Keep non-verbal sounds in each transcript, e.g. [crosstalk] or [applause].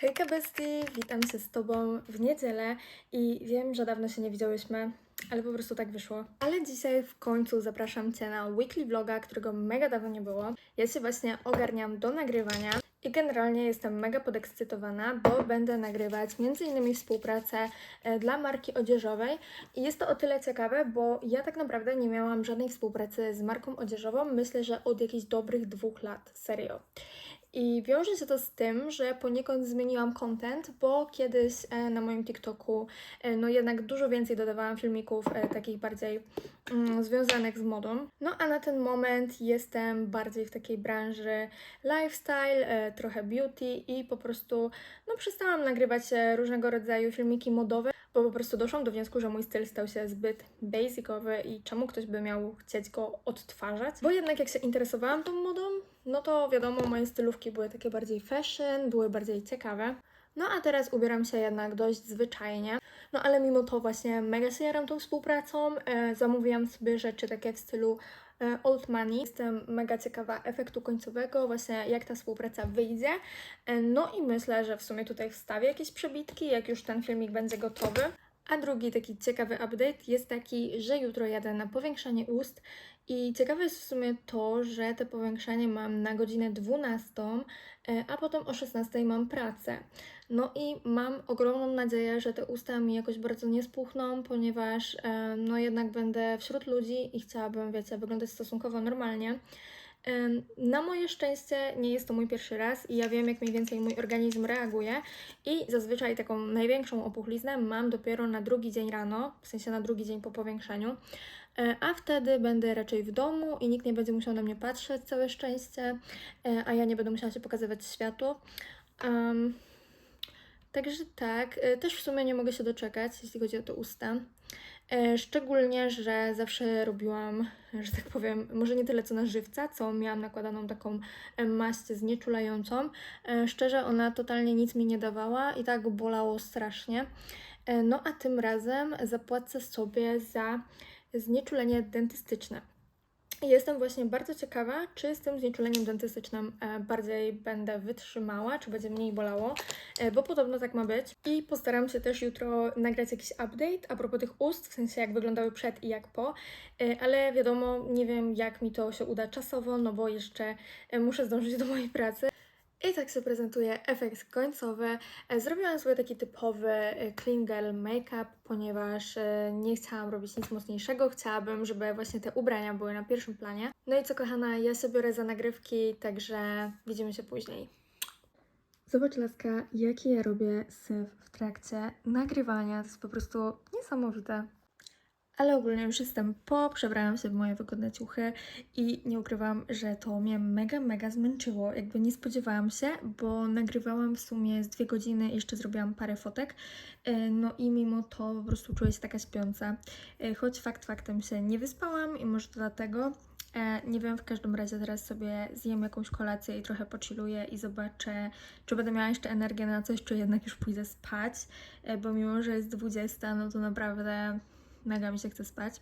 Hejka bestii, witam się z Tobą w niedzielę i wiem, że dawno się nie widziałyśmy, ale po prostu tak wyszło. Ale dzisiaj w końcu zapraszam Cię na weekly vloga, którego mega dawno nie było. Ja się właśnie ogarniam do nagrywania i generalnie jestem mega podekscytowana, bo będę nagrywać m.in. współpracę e, dla marki odzieżowej i jest to o tyle ciekawe, bo ja tak naprawdę nie miałam żadnej współpracy z marką odzieżową, myślę, że od jakichś dobrych dwóch lat, serio. I wiąże się to z tym, że poniekąd zmieniłam content, bo kiedyś e, na moim TikToku e, no jednak dużo więcej dodawałam filmików e, takich bardziej mm, związanych z modą. No a na ten moment jestem bardziej w takiej branży lifestyle, trochę beauty i po prostu no przestałam nagrywać różnego rodzaju filmiki modowe, bo po prostu doszłam do wniosku, że mój styl stał się zbyt basicowy i czemu ktoś by miał chcieć go odtwarzać. Bo jednak jak się interesowałam tą modą, no to wiadomo, moje stylówki były takie bardziej fashion, były bardziej ciekawe. No a teraz ubieram się jednak dość zwyczajnie. No ale mimo to właśnie mega się jaram tą współpracą. E, zamówiłam sobie rzeczy takie w stylu old money. Jestem mega ciekawa efektu końcowego, właśnie jak ta współpraca wyjdzie. E, no i myślę, że w sumie tutaj wstawię jakieś przebitki, jak już ten filmik będzie gotowy. A drugi taki ciekawy update jest taki, że jutro jadę na powiększanie ust i ciekawe jest w sumie to, że te powiększanie mam na godzinę 12, e, a potem o 16 mam pracę. No i mam ogromną nadzieję, że te usta mi jakoś bardzo nie spuchną, ponieważ e, no jednak będę wśród ludzi i chciałabym, wiecie, wyglądać stosunkowo normalnie. Na moje szczęście nie jest to mój pierwszy raz i ja wiem, jak mniej więcej mój organizm reaguje i zazwyczaj taką największą opuchliznę mam dopiero na drugi dzień rano, w sensie na drugi dzień po powiększeniu, E, a wtedy będę raczej w domu i nikt nie będzie musiał na mnie patrzeć, całe szczęście, e, a ja nie będę musiała się pokazywać światu. Em, Także tak, e, też w sumie nie mogę się doczekać, jeśli chodzi o te usta. E, Szczególnie, że zawsze robiłam, że tak powiem, może nie tyle co na żywca, co miałam nakładaną taką e, maść znieczulającą. E, Szczerze, ona totalnie nic mi nie dawała i tak bolało strasznie. No a tym razem zapłacę sobie za znieczulenie dentystyczne. Jestem właśnie bardzo ciekawa, czy z tym znieczuleniem dentystycznym e, bardziej będę wytrzymała, czy będzie mniej bolało, e, bo podobno tak ma być. I postaram się też jutro nagrać jakiś update a propos tych ust, w sensie jak wyglądały przed i jak po, E, ale wiadomo, nie wiem jak mi to się uda czasowo, no bo jeszcze muszę zdążyć do mojej pracy. I tak się prezentuje efekt końcowy. E, Zrobiłam sobie taki typowy e, clean girl make-up, ponieważ e, nie chciałam robić nic mocniejszego. Chciałabym, żeby właśnie te ubrania były na pierwszym planie. No i co kochana, ja się biorę za nagrywki, także widzimy się później. Zobacz laska, jaki ja robię syf w trakcie nagrywania. To jest po prostu niesamowite. Ale ogólnie już jestem po, przebrałam się w moje wygodne ciuchy i nie ukrywam, że to mnie mega, mega zmęczyło. Jakby nie spodziewałam się, bo nagrywałam w sumie z dwie godziny i jeszcze zrobiłam parę fotek. E, No i mimo to po prostu czuję się taka śpiąca. E, Choć fakt faktem się nie wyspałam i może dlatego. E, Nie wiem, w każdym razie teraz sobie zjem jakąś kolację i trochę pochilluję i zobaczę, czy będę miała jeszcze energię na coś, czy jednak już pójdę spać, bo mimo, że jest 20, no to naprawdę mega mi się chce spać.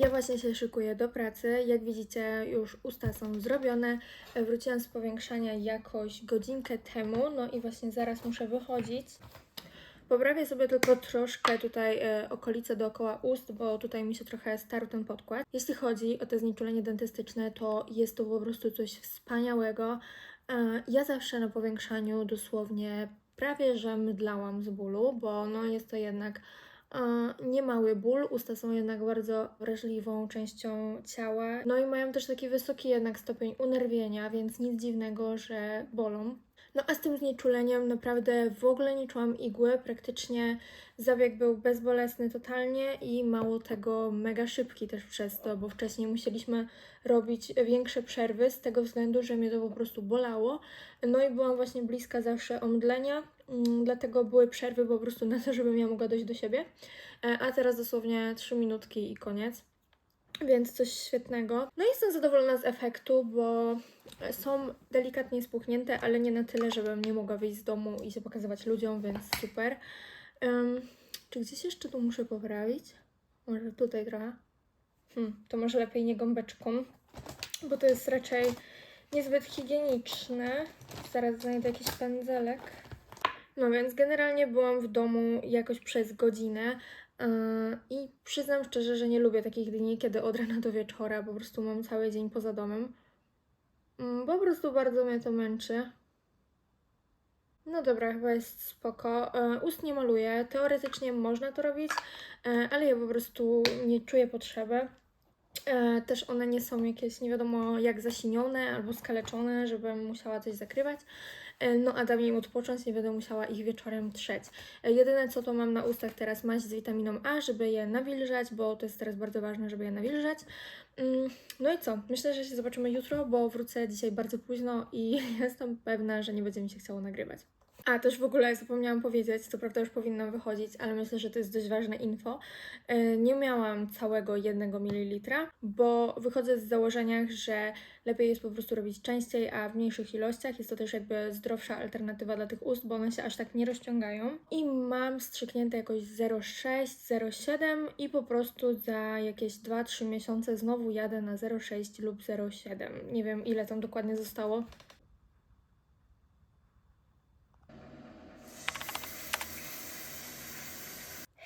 Ja właśnie się szykuję do pracy. Jak widzicie, już usta są zrobione. E, Wróciłam z powiększania jakoś godzinkę temu, no i właśnie zaraz muszę wychodzić. Poprawię sobie tylko troszkę tutaj e, okolice dookoła ust, bo tutaj mi się trochę starł ten podkład. Jeśli chodzi o te znieczulenie dentystyczne, to jest to po prostu coś wspaniałego. E, ja zawsze na powiększaniu dosłownie prawie że mydlałam z bólu, bo no jest to jednak e, niemały ból. Usta są jednak bardzo wrażliwą częścią ciała. No i mają też taki wysoki jednak stopień unerwienia, więc nic dziwnego, że bolą. No a z tym znieczuleniem naprawdę w ogóle nie czułam igły, praktycznie zabieg był bezbolesny totalnie i mało tego mega szybki też przez to, bo wcześniej musieliśmy robić większe przerwy z tego względu, że mnie to po prostu bolało. No i byłam właśnie bliska zawsze omdlenia, mm, dlatego były przerwy po prostu na to, żebym ja mogła dojść do siebie. E, A teraz dosłownie 3 minutki i koniec. Więc coś świetnego. No i jestem zadowolona z efektu, bo są delikatnie spuchnięte, ale nie na tyle, żebym nie mogła wyjść z domu i się pokazywać ludziom, więc super. Em, czy gdzieś jeszcze tu muszę poprawić? Może tutaj trochę? Hmm, to może lepiej nie gąbeczką, bo to jest raczej niezbyt higieniczne. Zaraz znajdę jakiś pędzelek. No więc generalnie byłam w domu jakoś przez godzinę i przyznam szczerze, że nie lubię takich dni, kiedy od rana do wieczora po prostu mam cały dzień poza domem. Mm, Po prostu bardzo mnie to męczy. No dobra, chyba jest spoko. E, Ust nie maluję. Teoretycznie można to robić, e, ale ja po prostu nie czuję potrzeby. E, Też one nie są jakieś nie wiadomo jak zasinione albo skaleczone, żebym musiała coś zakrywać. E, No a dam im odpocząć, nie będę musiała ich wieczorem trzeć. E, Jedyne co to mam na ustach teraz maść z witaminą A, żeby je nawilżać, bo to jest teraz bardzo ważne, żeby je nawilżać. Mm, No i co? Myślę, że się zobaczymy jutro, bo wrócę dzisiaj bardzo późno i [laughs] jestem pewna, że nie będzie mi się chciało nagrywać. A też w ogóle zapomniałam powiedzieć, co prawda już powinnam wychodzić, ale myślę, że to jest dość ważne info. E, Nie miałam całego 1 ml, bo wychodzę z założenia, że lepiej jest po prostu robić częściej, a w mniejszych ilościach. Jest to też jakby zdrowsza alternatywa dla tych ust, bo one się aż tak nie rozciągają. I mam strzyknięte jakoś 0,6, 0,7 i po prostu za jakieś 2-3 miesiące znowu jadę na 0,6 lub 0,7. Nie wiem ile tam dokładnie zostało.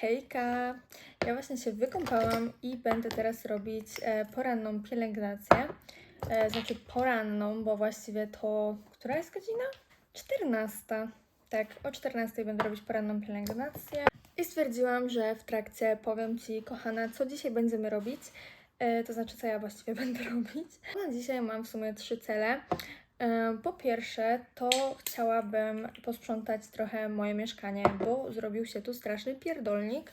Hejka! Ja właśnie się wykąpałam i będę teraz robić e, poranną pielęgnację. E, znaczy poranną, bo właściwie to... Która jest godzina? 14. Tak, o 14 będę robić poranną pielęgnację. I stwierdziłam, że w trakcie powiem Ci, kochana, co dzisiaj będziemy robić. E, to znaczy, co ja właściwie [laughs] będę robić. Na dzisiaj mam w sumie trzy cele. E, Po pierwsze, to chciałabym posprzątać trochę moje mieszkanie, bo zrobił się tu straszny pierdolnik.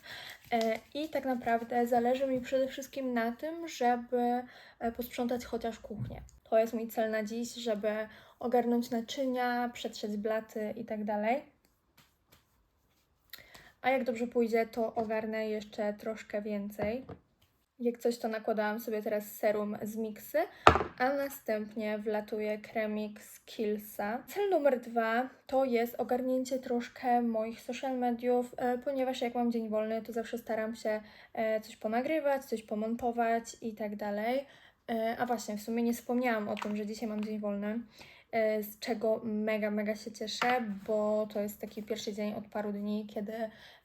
E, I tak naprawdę zależy mi przede wszystkim na tym, żeby e, posprzątać chociaż kuchnię. To jest mój cel na dziś, żeby ogarnąć naczynia, przetrzeć blaty i tak. A jak dobrze pójdzie, to ogarnę jeszcze troszkę więcej. Jak coś, to nakładałam sobie teraz serum z Mixy, a następnie wlatuje kremik z Killsa. Cel numer dwa to jest ogarnięcie troszkę moich social mediów, e, ponieważ jak mam dzień wolny, to zawsze staram się e, coś ponagrywać, coś pomontować i tak dalej. E, A właśnie, w sumie nie wspomniałam o tym, że dzisiaj mam dzień wolny, z czego mega, mega się cieszę, bo to jest taki pierwszy dzień od paru dni, kiedy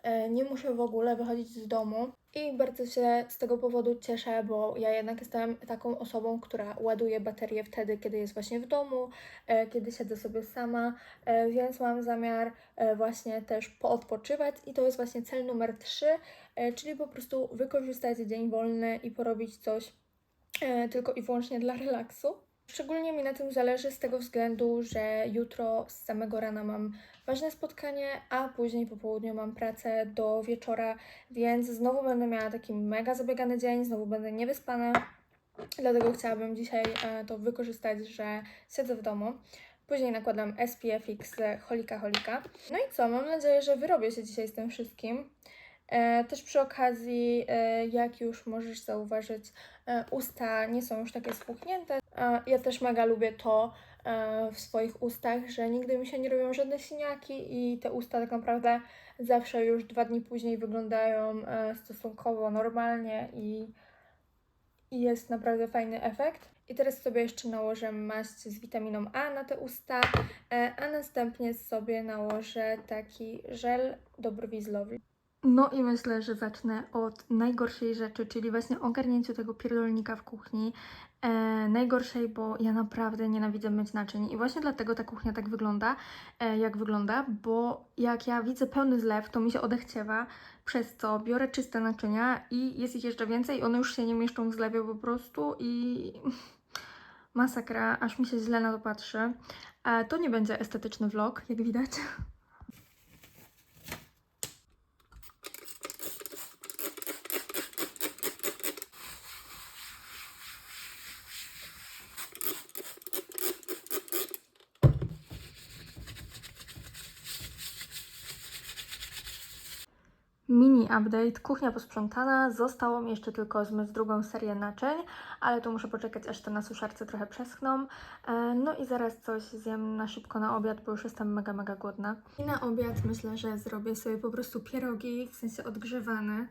e, nie muszę w ogóle wychodzić z domu. I bardzo się z tego powodu cieszę, bo ja jednak jestem taką osobą, która ładuje baterię wtedy, kiedy jest właśnie w domu, e, kiedy siedzę sobie sama, więc mam zamiar właśnie też poodpoczywać i to jest właśnie cel numer 3, e, czyli po prostu wykorzystać dzień wolny i porobić coś tylko i wyłącznie dla relaksu. Szczególnie mi na tym zależy z tego względu, że jutro z samego rana mam ważne spotkanie, a później po południu mam pracę do wieczora, więc znowu będę miała taki mega zabiegany dzień, znowu będę niewyspana. Dlatego chciałabym dzisiaj e, to wykorzystać, że siedzę w domu. Później nakładam SPF X z Holika Holika. No i co? Mam nadzieję, że wyrobię się dzisiaj z tym wszystkim. E, też przy okazji, e, jak już możesz zauważyć, usta nie są już takie spuchnięte. E, ja też mega lubię to e, w swoich ustach, że nigdy mi się nie robią żadne siniaki i te usta tak naprawdę zawsze już dwa dni później wyglądają e, stosunkowo normalnie i, i jest naprawdę fajny efekt. I teraz sobie jeszcze nałożę maść z witaminą A na te usta, a następnie sobie nałożę taki żel do brwi z Lovely. No i myślę, że zacznę od najgorszej rzeczy, czyli właśnie ogarnięciu tego pierdolnika w kuchni. E, najgorszej, bo ja naprawdę nienawidzę myć naczyń i właśnie dlatego ta kuchnia tak wygląda, e, jak wygląda, bo jak ja widzę pełny zlew, to mi się odechciewa, przez co biorę czyste naczynia i jest ich jeszcze więcej, one już się nie mieszczą w zlewie po prostu i [laughs] masakra, aż mi się źle na to patrzy. A to nie będzie estetyczny vlog, jak widać. [laughs] Mini update, kuchnia posprzątana, zostało mi jeszcze tylko zmyć drugą serię naczyń, ale tu muszę poczekać aż te na suszarce trochę przeschną. E, No i zaraz coś zjem na szybko na obiad, bo już jestem mega, mega głodna. I na obiad myślę, że zrobię sobie po prostu pierogi, w sensie odgrzewane.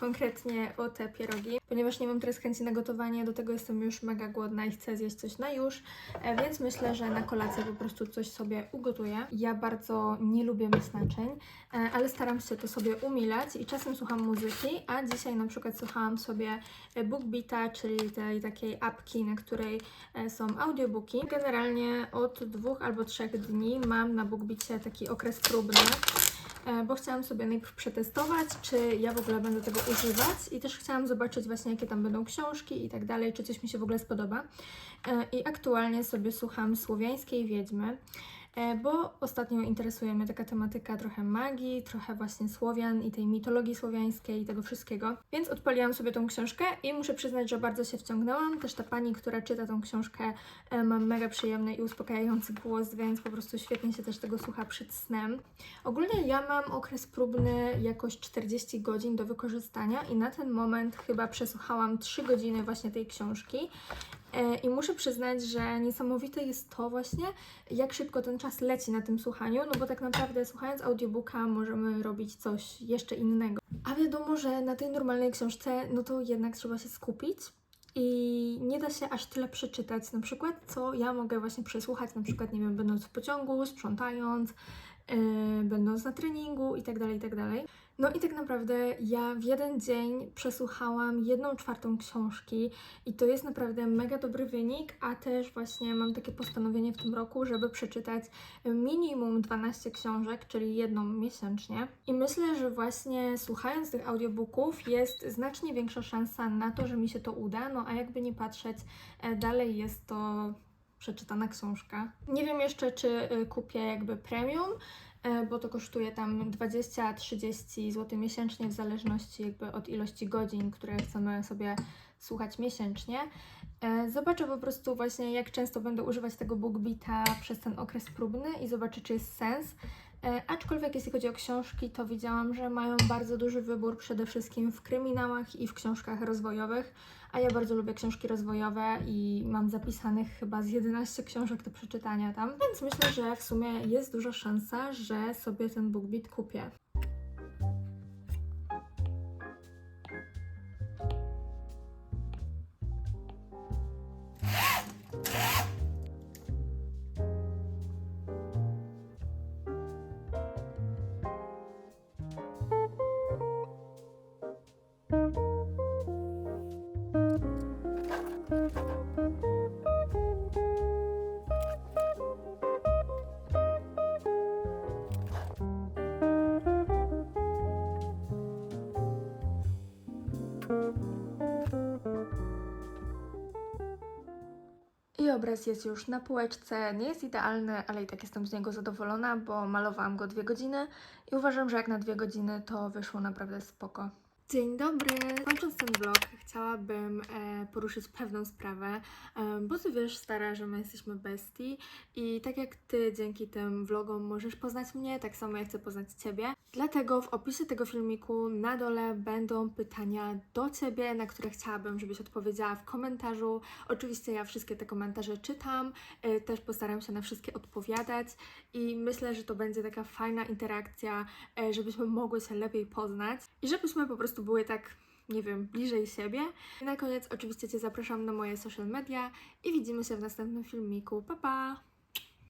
Konkretnie o te pierogi, ponieważ nie mam teraz chęci na gotowanie, do tego jestem już mega głodna i chcę zjeść coś na już, e, więc myślę, że na kolację po prostu coś sobie ugotuję. Ja bardzo nie lubię myć naczyń, e, ale staram się to sobie umilać i czasem słucham muzyki, a dzisiaj na przykład słuchałam sobie e, BookBeata, czyli tej takiej apki, na której są audiobooki. Generalnie od dwóch albo trzech dni mam na BookBeacie taki okres próbny, bo chciałam sobie najpierw przetestować, czy ja w ogóle będę tego używać i też chciałam zobaczyć właśnie, jakie tam będą książki i tak dalej, czy coś mi się w ogóle spodoba. E, I aktualnie sobie słucham Słowiańskiej Wiedźmy, e, bo ostatnio interesuje mnie taka tematyka trochę magii, trochę właśnie Słowian i tej mitologii słowiańskiej i tego wszystkiego. Więc odpaliłam sobie tą książkę i muszę przyznać, że bardzo się wciągnęłam. Też ta pani, która czyta tą książkę, e, ma mega przyjemny i uspokajający głos, więc po prostu świetnie się też tego słucha przed snem. Ogólnie ja mam okres próbny jakoś 40 godzin do wykorzystania i na ten moment chyba przesłuchałam 3 godziny właśnie tej książki. E, I muszę przyznać, że niesamowite jest to właśnie, jak szybko ten czas leci na tym słuchaniu, no bo tak naprawdę słuchając audiobooka możemy robić coś jeszcze innego. A wiadomo, że na tej normalnej książce, no to jednak trzeba się skupić i nie da się aż tyle przeczytać, na przykład, co ja mogę właśnie przesłuchać, na przykład, nie wiem, będąc w pociągu, sprzątając, yy, będąc na treningu i tak No i tak naprawdę ja w jeden dzień przesłuchałam jedną czwartą książki i to jest naprawdę mega dobry wynik, a też właśnie mam takie postanowienie w tym roku, żeby przeczytać minimum 12 książek, czyli jedną miesięcznie. I myślę, że właśnie słuchając tych audiobooków jest znacznie większa szansa na to, że mi się to uda, no a jakby nie patrzeć, e, dalej jest to przeczytana książka. Nie wiem jeszcze, czy y, kupię jakby premium, e, bo to kosztuje tam 20-30 zł miesięcznie, w zależności jakby od ilości godzin, które chcemy sobie słuchać miesięcznie. E, Zobaczę po prostu właśnie, jak często będę używać tego BookBeata przez ten okres próbny i zobaczę, czy jest sens. E, Aczkolwiek jeśli chodzi o książki, to widziałam, że mają bardzo duży wybór przede wszystkim w kryminałach i w książkach rozwojowych, a ja bardzo lubię książki rozwojowe i mam zapisanych chyba z 11 książek do przeczytania tam, więc myślę, że w sumie jest duża szansa, że sobie ten BookBeat kupię. I obraz jest już na półeczce, nie jest idealny, ale i tak jestem z niego zadowolona, bo malowałam go dwie godziny i uważam, że jak na dwie godziny to wyszło naprawdę spoko. Dzień dobry! Kończąc ten vlog, chciałabym e, poruszyć pewną sprawę, e, bo ty wiesz, stara, że my jesteśmy bestii i tak jak ty dzięki tym vlogom możesz poznać mnie, tak samo ja chcę poznać ciebie. Dlatego w opisie tego filmiku na dole będą pytania do ciebie, na które chciałabym, żebyś odpowiedziała w komentarzu. Oczywiście ja wszystkie te komentarze czytam, e, też postaram się na wszystkie odpowiadać i myślę, że to będzie taka fajna interakcja, e, żebyśmy mogły się lepiej poznać i żebyśmy po prostu były tak, nie wiem, bliżej siebie. I na koniec oczywiście Cię zapraszam na moje social media i widzimy się w następnym filmiku. Pa, pa!